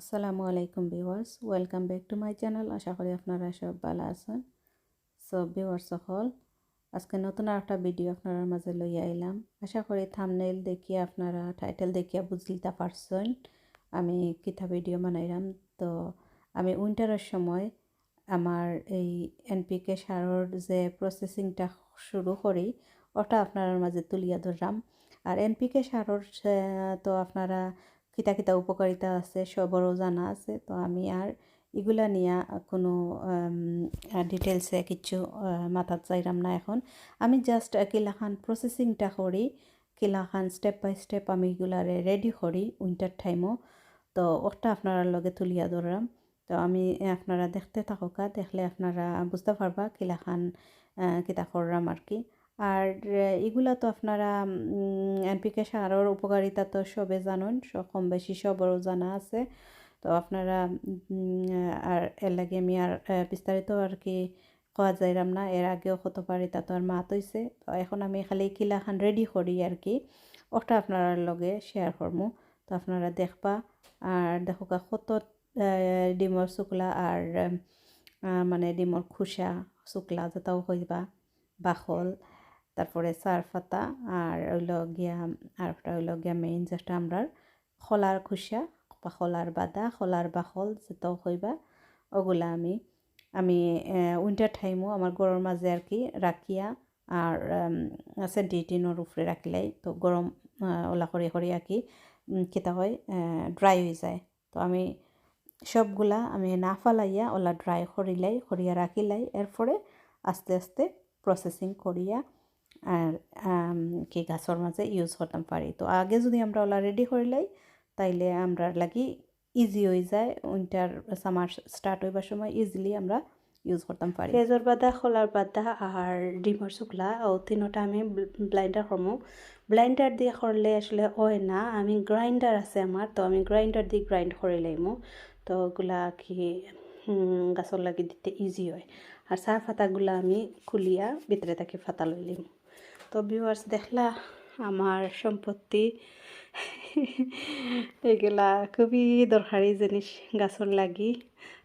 আসসালামু আলাইকুম viewers, welcome back to my channel. আশা করি আপনারা সব ভালো আছেন। সো ভিউয়ার্স, সকল, আজকে নতুন একটা ভিডিও আপনার মাঝে লইয়া আইলাম। আশা করি থামনেল দেখিয়ে আপনারা টাইটেল দেখিয়া বুঝলিতে পারছেন। আমি কিতা ভিডিও বানাইলাম? তো আমি উইন্টারের সময় আমার এই এনপিকে সারর যে প্রসেসিংটা শুরু করি, ওটা আপনার মাঝে তুলিয়া ধরলাম। আর এনপিকে সারর তো আপনারা কিতা কিতা উপকারিতা আছে সবরও জানা আছে। তো আমি আর এগুলা নিয়ে কোনো ডিটেলসে কিছু মাথাত চাইলাম না এখন। আমি জাস্ট কিলাখান প্রসেসিংটা করি। কিলাখান স্টেপ বাই স্টেপ আমি এগুলারে রেডি করি উইন্টার টাইমও তো ওটা আপনারা লগে তুলিয়া ধরলাম তো আমি আপনারা দেখতে থাকুকা দেখলে আপনারা বুঝতে পারবা কিলাখান কিতা করলাম আর কি। আর এগুলা তো আপনারা এনপিকে সারের উপকারিতা তো সবে জানুন কম বেশি সবরও জানা আছে। তো আপনারা আর এর লাগে আমি আর বিস্তারিত আর কি কোয়া যাইরাম না, এর আগেও কত পারি, তা তো আর মাত হইছে। তো এখন আমি খালি কিলাখান রেডি করি আর কি, ওটা আপনার লগে শেয়ার করব তো আপনারা দেখবা, আর দেখো কত ডিমর শুকলা আর মানে ডিমর খুসা শুকলা যেটাও হইবা বাখল। তারপরে সারফাতা আর হইল গিয়া আর একটা হইল গিয়া মেইন যেটা আমরা খলার খুসা বা খলার বাদা, খলার বাখল যেটাও হইবা ওগুলা আমি আমি উইন্টার টাইমও আমার গরম মাঝে আর কি রাখিয়া আর সেন্টিটিনোর উপরে রাখিলাই তো গরম ওলা করে করে আর কি কেতা হয় ড্রাই হয়ে যায়। তো আমি সবগুলা আমি না ফালাইয়া ওলা ড্রাই করিলাই করিয়া রাখিলাই এরপরে আস্তে আস্তে প্রসেসিং করিয়া কি গাছর মাঝে ইউজ করতাম পারি। তো আগে যদি আমরা ওলা রেডি করিলাই তাইলে আমরা লাগি ইজি হয়ে যায়। উইন্টার সামার স্টার্ট হইবার সময় ইজিলি আমরা ইউজ করতাম পারি। পেঁয়াজর বাদা, খোলার বাদা আর ডিমর শুকলা, ও তিনোটা আমি ব্লাইন্ডার করমু। ব্লাইন্ডার দিয়ে করলে আসলে হয় না। আমি গ্রাইন্ডার আছে আমার, তো আমি গ্রাইন্ডার দিয়ে গ্রাইন্ড করে লাইমু। তো ওগুলা কি গাছর লাগি দিতে ইজি হয়। আর চাহ ফাতাগুলা আমি খুলিয়া ভিতরে থাকি ফাতা লইলিম তো ভিউয়ার্স দেখলা আমার সম্পত্তি। এগুলা খুবই দরকারি জিনিস, গাছর লাগি।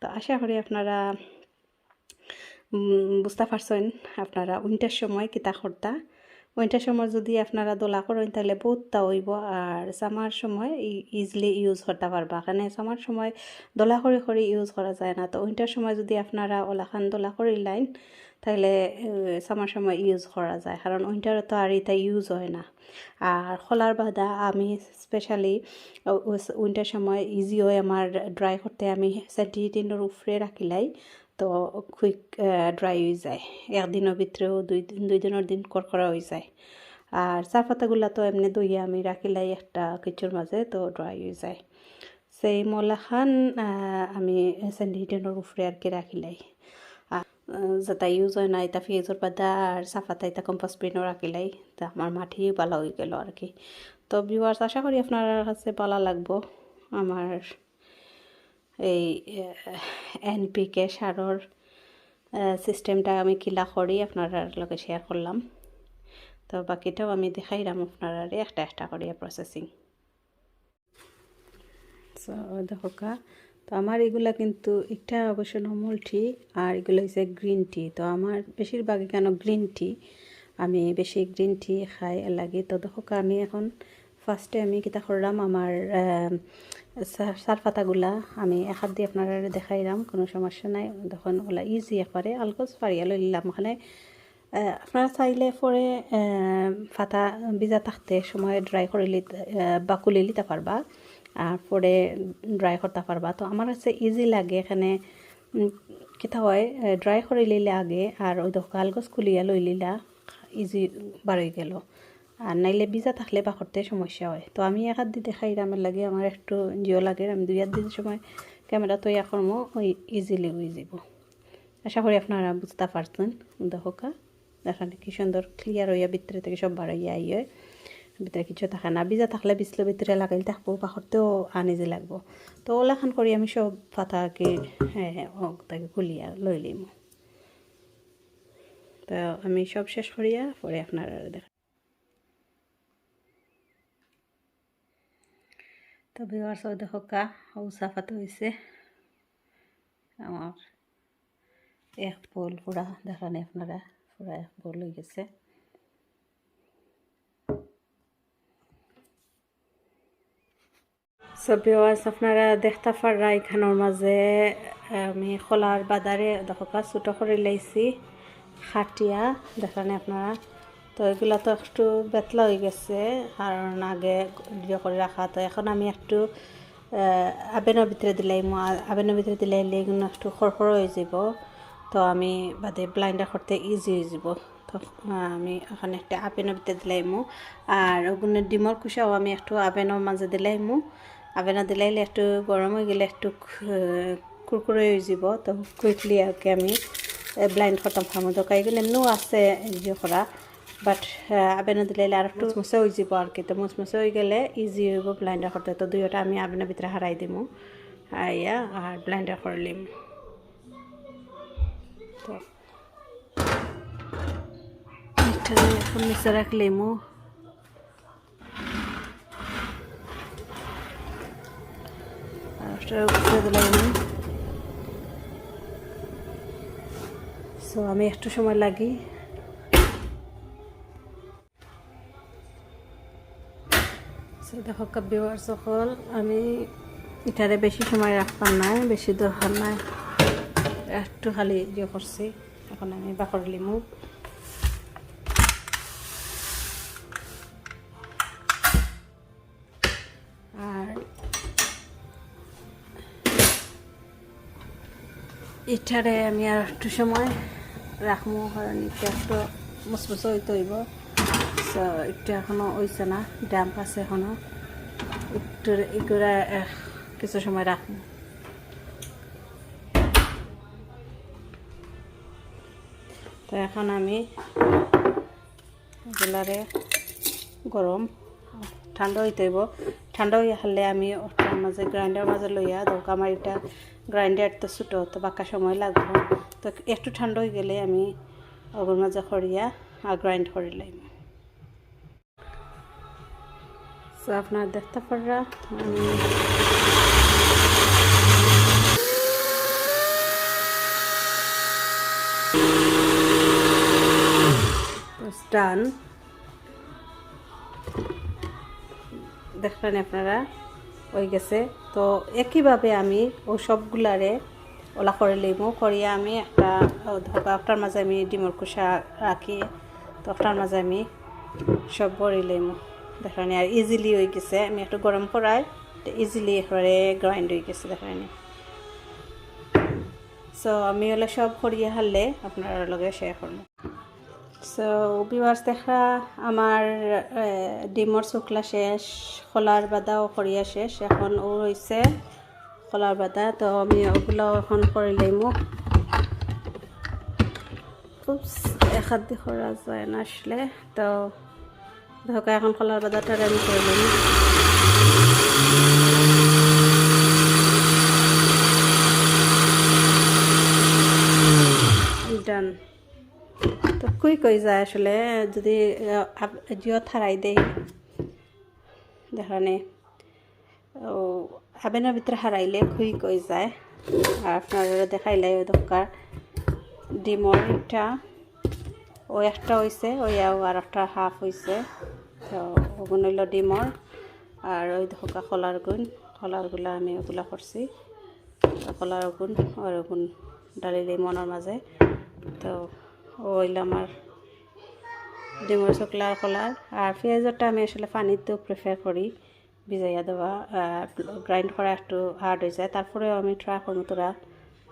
তো আশা করি আপনারা বুঝতে পারছেন, আপনারা উইন্টার সময় কিতা করতা। উইন্টার সময় যদি আপনারা দোলা করেন, তাহলে বহুতটা হইব। আর সামার সময় ইজিলি ইউজ করতে পারবা। কারণ সামার সময় দোলা করে করে ইউজ করা যায় না। তো উইন্টার সময় যদি আপনারা ওলাখান দোলা করে লাইন তাহলে সামার সময় ইউজ করা যায়। কারণ উইন্টারে তো আর এটা ইউজ হয় না। আর খোলার বাদা আমি স্পেশালি উইন্টার সময় ইজি হয় আমার ড্রাই করতে আমি সেন্টিটিনের উপরে রাখিলাই। তো কুইক ড্রাই হয়ে যায়। একদিনের ভিতরেও দুই দিন, দুই দিনের দিন করকরা হয়ে যায়। আর চা পাতাগুলা তো এমনি দইয়া আমি রাখিলাই একটা কিছুর মাঝে, তো ড্রাই হয়ে যায়। সেই মলাখান আমি স্যান্ডিটেনের উপরে আর কি রাখিলাই যাতে ইউজ হয় না, এটা ফেজর পাতা আর সাফাতা এটা কম্পাস প্রিন্টও রাখিলাই তা আমার মাটি ভালো হয়ে গেল আর কি। তো ভিউয়ার্স আশা করি আপনার কাছে ভালো লাগবো। আমার এই এনপিকে সারর সিস্টেমটা আমি কিলা করি আপনার লগে শেয়ার করলাম। তো বাকিটাও আমি দেখাইলাম আপনারা একটা একটা করিয়া প্রসেসিং দেখো তো আমার এগুলা কিন্তু একটা অবশ্য নর্মাল টি আর এগুলো হচ্ছে গ্রিন টি তো আমার বেশিরভাগই কেন গ্রিন টি আমি বেশি গ্রিন টি খাই লাগে। তো দেখো আমি এখন ফার্স্টে আমি কিতা করলাম আমার সার পাতাগুলা আমি এক হাত দিয়ে আপনারা দেখাইলাম, কোনো সমস্যা নাই। দেখুন ওলা ইজি একবারে আলগোজ পারিয়া লইলাম ওখানে আপনারা চাইলে পরে ফাতা ভিজা থাকতে সময় ড্রাই করে বাকুলি লিতে পারবা আর পরে ড্রাই করতে পারবা তো আমার কাছে ইজি লাগে, এখানে কিতা হয় ড্রাই করে আগে আর ওই দেখো আলগোজ খুলিয়া লই লিলা ইজি বাড়ই গেল। আর নাইলে ভিজা থাকলে বা করতে সমস্যা হয়। তো আমি এক দিয়ে দেখাই আমার লাগে, আমার একটু জিও লাগে, আমি দুই হাত দিতে সময় ক্যামেরা করব, ওই ইজিলি হয়ে যাব। আশা করি আপনারা বুঝতে পারতেন দেখা দেখান কি সুন্দর ক্লিয়ার হইয়া ভিতরে থেকে সব বাড়াইয়া হয় ভিতরে কিছু থাকে না। ভিজা থাকলে বিছলে ভিতরে লাগাইলে থাকব পাখরতেও আনিজে লাগবো। তো ওলাখান করি আমি সব পাতাকে হ্যাঁ তাকে খুলিয়া লই লিম তো আমি সব শেষ করিয়া পরে আপনারা দেখা তো সৌদ হকা ও সাফাতে হয়েছে আমার এক পোল পুরা দেখানি আপনারা পুরা এক পোল হয়ে গেছে। সব আপনারা দেখতে পাররা এখানোর মাঝে আমি খোলার বাজারে দেখা ছোটো করে লাইছি খাটিয়া দেখানে আপনারা। তো এগুলা তো একটু বেতলা হয়ে গেছে কারণ আগে ইয়ে করে রাখা তো এখন আমি একটু আবেনের ভিতরে দিলাই আবেনের ভিতরে দিলে এগুলো একটু খড়খড় হয়ে যাব, তো আমি বাদে ব্লাইন্ডার করতে ইজি হয়ে যাব, তো আমি ওখানে একটা আবেনের ভিতরে দিলাইমু আর ওগুলো ডিমর কুসাও আমি একটু আবেনের মাঝে দিলাইমু আবেনা দিলাইলে একটু গরম হয়ে গেলে একটু কুরকুরে হয়ে যাব, তো কুইকলি আর কি আমি ব্লাইন্ড করতাম খামো তো এগুলো এমনিও আছে ইয়ে করা বাট আবেনা দিলাইলে আর একটু মুছে হয়ে যাব আর কি। তো মুচমুচে হয়ে গেলে ইজি হইব ব্লাইন্ডার করতে। তো দুইটা আমি আবেনের ভিতরে হারাই দিমু। হারাইয়া আর ব্লাইন্ডার করলিম তো এখন নিচে রাখলিমু। আর উপরে দিলাম সো আমি একটু সময় লাগি। দেখো কাব্যবার সকল, আমি এটারে বেশি সময় রাখতাম নাই বেশি দরকার নাই। একটু খালি ইয়ে করছি, এখন আমি বাকর লিমু। আর এটারে আমি আর একটু সময় রাখব কারণ একটু মুসমুস হইতে হইব। তো একটু এখনও হইছে না ডাম্প আছে এখনও। একটু এগুলা কিছু সময় রাখব তো এখন আমি এগুলারে গরম ঠান্ডা হইতে হইব ঠান্ডা হইয়া হলে আমি ওটার মাঝে গ্রাইন্ডার মাঝে লইয়া দরকার আমার এটা গ্রাইন্ডার তো ছোটো তো বাঁকা সময় লাগবে। তো একটু ঠান্ডা হয়ে গেলে আমি ওগুর মাঝে খড়িয়া আর গ্রাইন্ড করে লাইম তো আপনার দেখতে পাররা। ডান দেখলেন আপনারা, হয়ে গেছে। তো একইভাবে আমি ও সবগুলারে ওলা করে লইমু। করিয়া আমি একটা একটার মাঝে আমি ডিমর কুসা রাখি, তো একটার মাঝে আমি সব বড়ি লইমু। দেখলেন আর ইজিলি হয়ে গেছে আমি একটু গরম করাই ইজিলি একেবারে গ্রাইন্ড হয়ে গেছে দেখলেন সো আমি হলে সব করিয়ে হারলে আপনার লগে শেয়ার করব সো বিবাস দেখা আমার ডিমর শুকলা শেষ খোলার বাদাও করিয়া শেষ এখন ও হয়েছে খোলার বাদা তো আমি ওগুলো এখন করে লইমু এক হাত দিয়ে করা যায় না আসলে তো ধোকা এখন খোলার বাদাটা আমি করে ডান তো কুইক হয়ে যায় আসলে যদি জিও থারাই দেই। দেখানে, ও আবেনের ভিতরে হারাইলে কুইক হয়ে যায়। আর আপনারা দেখাইলে ওই দরকার ডিমর একটা ও, একটা হয়েছে ওই আর একটা হাফ হয়েছে তো ওগুন হইল ডিমর আর ওই দেখা কলার গুণ কলারগুলা আমি ওগুলা করছি কলার গুণ আর ওগুন ডালি মনের মাঝে তো ওইল আমার ডিমর শুকলার কলার আর পেঁয়াজটা আমি আসলে পানিতেও প্রেফার করি ভিজাইয়া দেওয়া গ্রাইন্ড করা একটু হার্ড হয়ে যায়। তারপরেও আমি ট্রাই করব তোরা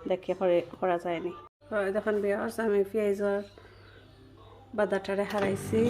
দেখে করে যায়নি দেখুন বিয়ার্স আমি পেঁয়াজর বাদাটারে হারাইছি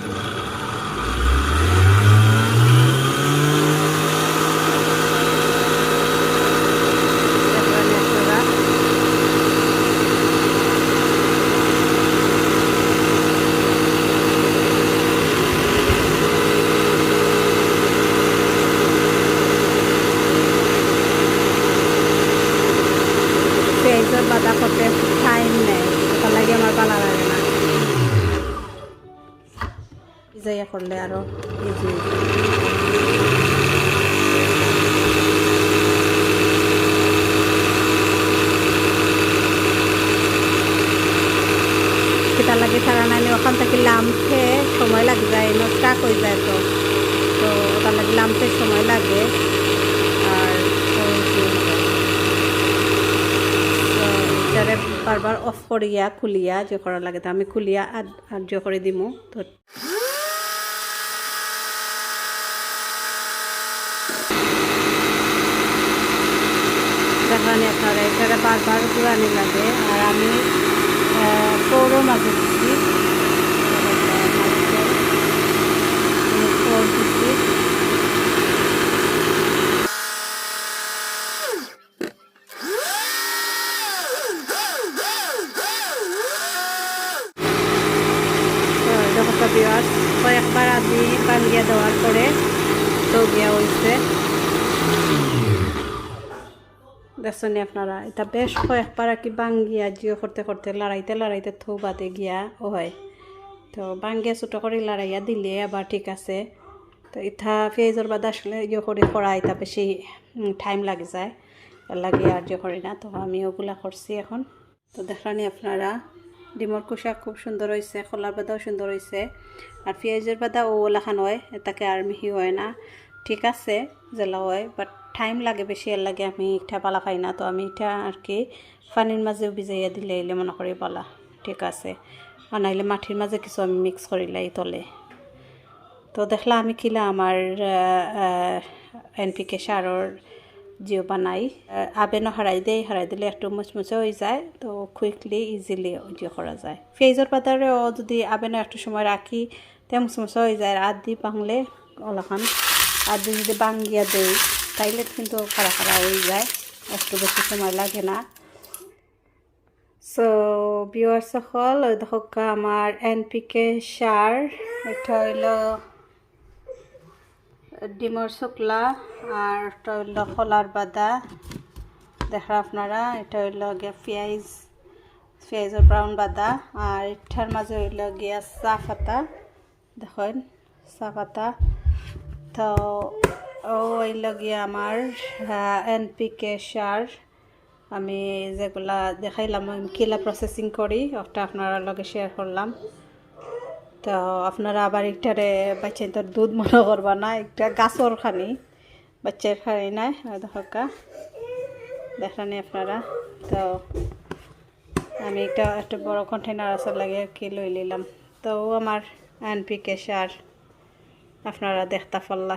ইয়ে করলে আরও ইজি সেটা লাগে সারা নানি ওখান থেকে লামতে সময় লাগে যায় এনে স্টাক হয়ে যায় তো? তো ওটার লাগে লামতে সময় লাগে। আর এটারে বারবার অফ করিয়া, খুলিয়া যে করা লাগে তো আমি খুলিয়া আর জো করে দিমু তো এটারে বারবার ঘুরানি লাগে। আর আমি পৌরও মাঝে দিচ্ছি পৌর দিচ্ছি কয়েকবার আমি বানিয়ে দেওয়ার পরে তো গিয়া হয়েছে দেখছেন আপনারা? এটা বেশ কয়েকবার আর কি বাঙ্গিয়া জিও করতে করতে লড়াইতে লড়াইতে থৌ বাদে গিয়া হয়। তো বাঙ্গিয়া ছোটো করে লড়াইয়া দিলে আবার ঠিক আছে। তো ইথা পেঁয়াজের বাদ আসলে ইয়ে করে করা এটা বেশি টাইম লাগে যায়। লাগে আর যে করি না। তো আমি ওগুলা করছি এখন। তো দেখানি আপনারা, ডিমর কুষা খুব সুন্দর হয়েছে খোলার বাদাও সুন্দর হয়েছে আর পেঁয়াজের বাদা ও লেখান হয়, এটাকে আর মিহি হয় না। ঠিক আছে, জেলা হয় বাট টাইম লাগে বেশি, এর লাগে আমি ইটা পালা খাই না। তো আমি ইটা আর কি পানির মাঝেও ভিজাইয়া দিলে এলে মনে করি পালা, ঠিক আছে। আর নাইলে মাটির মাঝে কিছু আমি মিক্স করিলাই তলে। তো দেখলা আমি কিলা আমার এন পি কে সারর জিও বানাই। আবেনও হারাই দেয় হারাই দিলে একটু মুচমুচে হয়ে যায়। তো কুইকলি ইজিলি জিও করা যায়। ফ্রিজের পাতারেও যদি আবেনও একটু সময় রাখি, তে মুচমুচে হয়ে যায়। আর দি বাংলে ওলাখান আর যদি বাঙ্গিয়া দেই তাইলে কিন্তু খাড়া খাড়া হয়ে যায়, একটু বেশি সময় লাগে না। সো বিওয়ার সকল ওই দেখো আমার এন পি কে সার, এটা হইল ডিমর শুকলা, আর এটা হইল কলার বাদা। দেখা আপনারা, এটা হইল গিয়া পেঁয়াজ পেঁয়াজের ব্রাউন বাদা, আর এটার মাঝে হইল গিয়া চা পাতা। দেখেন, চা পাতা। তো ও আমার এন পি কে সার আমি যেগুলা দেখাইলাম কিলা প্রসেসিং করি, ওটা আপনারা লগে শেয়ার করলাম। তো আপনারা আবার একটারে বাচ্চা তো দুধ মনে করবা না, একটা গাছর খানি, বাচ্চার খানি নাই দেখা দেখানি আপনারা, তো আমি একটা একটা বড় কন্টেনার আসার লাগে আর কি লই নিলাম। তো আমার এন পি কে সার আপনারা দেখতে পারলা